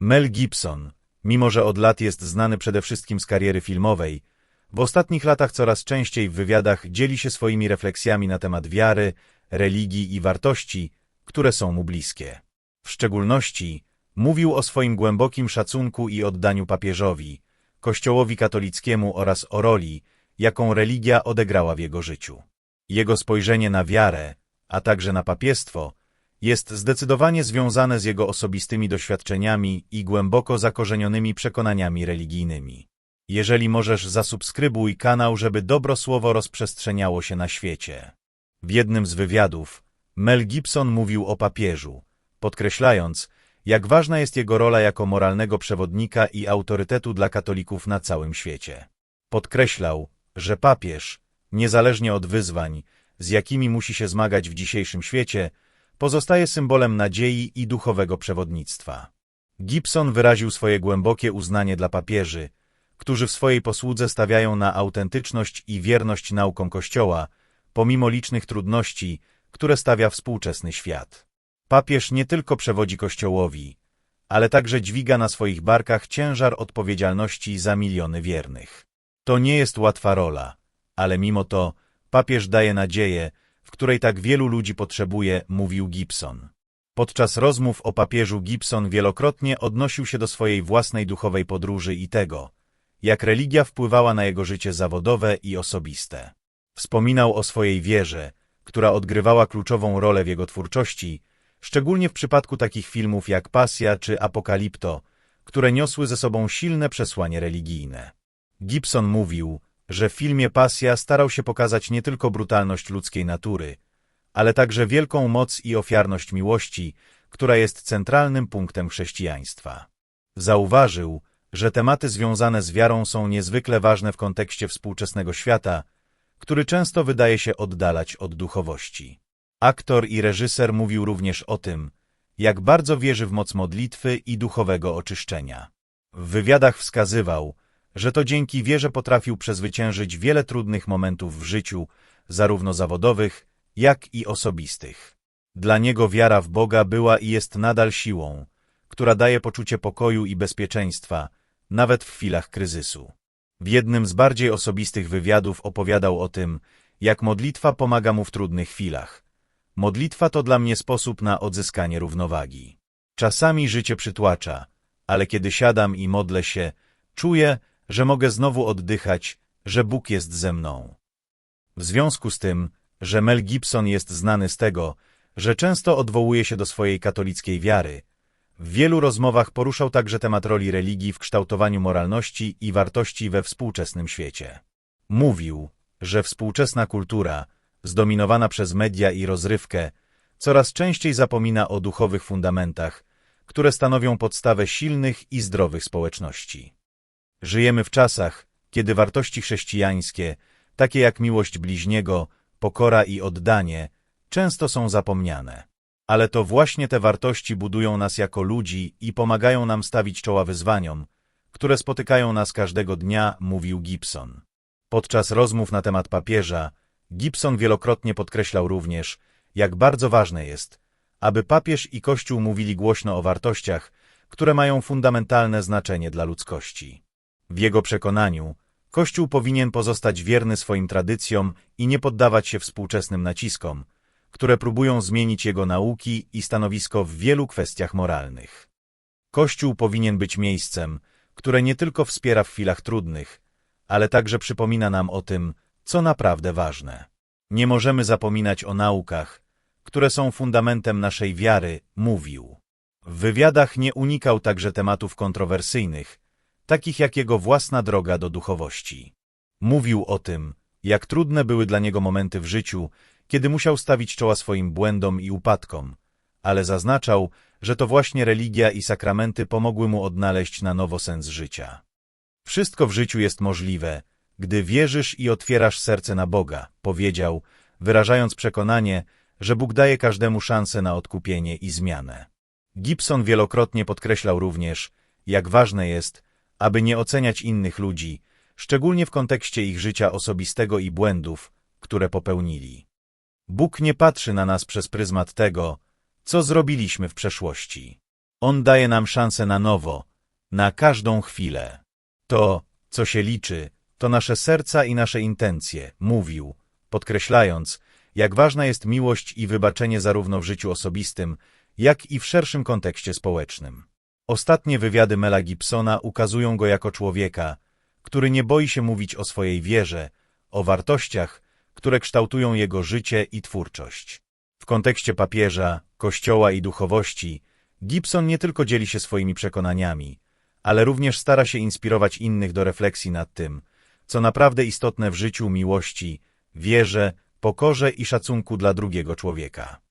Mel Gibson, mimo że od lat jest znany przede wszystkim z kariery filmowej, w ostatnich latach coraz częściej w wywiadach dzieli się swoimi refleksjami na temat wiary, religii i wartości, które są mu bliskie. W szczególności mówił o swoim głębokim szacunku i oddaniu papieżowi, kościołowi katolickiemu oraz o roli, jaką religia odegrała w jego życiu. Jego spojrzenie na wiarę, a także na papiestwo, jest zdecydowanie związane z jego osobistymi doświadczeniami i głęboko zakorzenionymi przekonaniami religijnymi. Jeżeli możesz, zasubskrybuj kanał, żeby dobro słowo rozprzestrzeniało się na świecie. W jednym z wywiadów Mel Gibson mówił o papieżu, podkreślając, jak ważna jest jego rola jako moralnego przewodnika i autorytetu dla katolików na całym świecie. Podkreślał, że papież, niezależnie od wyzwań, z jakimi musi się zmagać w dzisiejszym świecie, pozostaje symbolem nadziei i duchowego przewodnictwa. Gibson wyraził swoje głębokie uznanie dla papieży, którzy w swojej posłudze stawiają na autentyczność i wierność naukom Kościoła, pomimo licznych trudności, które stawia współczesny świat. Papież nie tylko przewodzi Kościołowi, ale także dźwiga na swoich barkach ciężar odpowiedzialności za miliony wiernych. To nie jest łatwa rola, ale mimo to papież daje nadzieję, w której tak wielu ludzi potrzebuje, mówił Gibson. Podczas rozmów o papieżu Gibson wielokrotnie odnosił się do swojej własnej duchowej podróży i tego, jak religia wpływała na jego życie zawodowe i osobiste. Wspominał o swojej wierze, która odgrywała kluczową rolę w jego twórczości, szczególnie w przypadku takich filmów jak Pasja czy Apokalipto, które niosły ze sobą silne przesłanie religijne. Gibson mówił, że w filmie Pasja starał się pokazać nie tylko brutalność ludzkiej natury, ale także wielką moc i ofiarność miłości, która jest centralnym punktem chrześcijaństwa. Zauważył, że tematy związane z wiarą są niezwykle ważne w kontekście współczesnego świata, który często wydaje się oddalać od duchowości. Aktor i reżyser mówił również o tym, jak bardzo wierzy w moc modlitwy i duchowego oczyszczenia. W wywiadach wskazywał, że to dzięki wierze potrafił przezwyciężyć wiele trudnych momentów w życiu, zarówno zawodowych, jak i osobistych. Dla niego wiara w Boga była i jest nadal siłą, która daje poczucie pokoju i bezpieczeństwa, nawet w chwilach kryzysu. W jednym z bardziej osobistych wywiadów opowiadał o tym, jak modlitwa pomaga mu w trudnych chwilach. Modlitwa to dla mnie sposób na odzyskanie równowagi. Czasami życie przytłacza, ale kiedy siadam i modlę się, czuję, że mogę znowu oddychać, że Bóg jest ze mną. W związku z tym, że Mel Gibson jest znany z tego, że często odwołuje się do swojej katolickiej wiary, w wielu rozmowach poruszał także temat roli religii w kształtowaniu moralności i wartości we współczesnym świecie. Mówił, że współczesna kultura, zdominowana przez media i rozrywkę, coraz częściej zapomina o duchowych fundamentach, które stanowią podstawę silnych i zdrowych społeczności. Żyjemy w czasach, kiedy wartości chrześcijańskie, takie jak miłość bliźniego, pokora i oddanie, często są zapomniane. Ale to właśnie te wartości budują nas jako ludzi i pomagają nam stawić czoła wyzwaniom, które spotykają nas każdego dnia, mówił Gibson. Podczas rozmów na temat papieża, Gibson wielokrotnie podkreślał również, jak bardzo ważne jest, aby papież i Kościół mówili głośno o wartościach, które mają fundamentalne znaczenie dla ludzkości. W jego przekonaniu, Kościół powinien pozostać wierny swoim tradycjom i nie poddawać się współczesnym naciskom, które próbują zmienić jego nauki i stanowisko w wielu kwestiach moralnych. Kościół powinien być miejscem, które nie tylko wspiera w chwilach trudnych, ale także przypomina nam o tym, co naprawdę ważne. Nie możemy zapominać o naukach, które są fundamentem naszej wiary, mówił. W wywiadach nie unikał także tematów kontrowersyjnych, takich jak jego własna droga do duchowości. Mówił o tym, jak trudne były dla niego momenty w życiu, kiedy musiał stawić czoła swoim błędom i upadkom, ale zaznaczał, że to właśnie religia i sakramenty pomogły mu odnaleźć na nowo sens życia. Wszystko w życiu jest możliwe, gdy wierzysz i otwierasz serce na Boga, powiedział, wyrażając przekonanie, że Bóg daje każdemu szansę na odkupienie i zmianę. Gibson wielokrotnie podkreślał również, jak ważne jest, aby nie oceniać innych ludzi, szczególnie w kontekście ich życia osobistego i błędów, które popełnili. Bóg nie patrzy na nas przez pryzmat tego, co zrobiliśmy w przeszłości. On daje nam szansę na nowo, na każdą chwilę. To, co się liczy, to nasze serca i nasze intencje, mówił, podkreślając, jak ważna jest miłość i wybaczenie zarówno w życiu osobistym, jak i w szerszym kontekście społecznym. Ostatnie wywiady Mela Gibsona ukazują go jako człowieka, który nie boi się mówić o swojej wierze, o wartościach, które kształtują jego życie i twórczość. W kontekście papieża, kościoła i duchowości, Gibson nie tylko dzieli się swoimi przekonaniami, ale również stara się inspirować innych do refleksji nad tym, co naprawdę istotne w życiu miłości, wierze, pokorze i szacunku dla drugiego człowieka.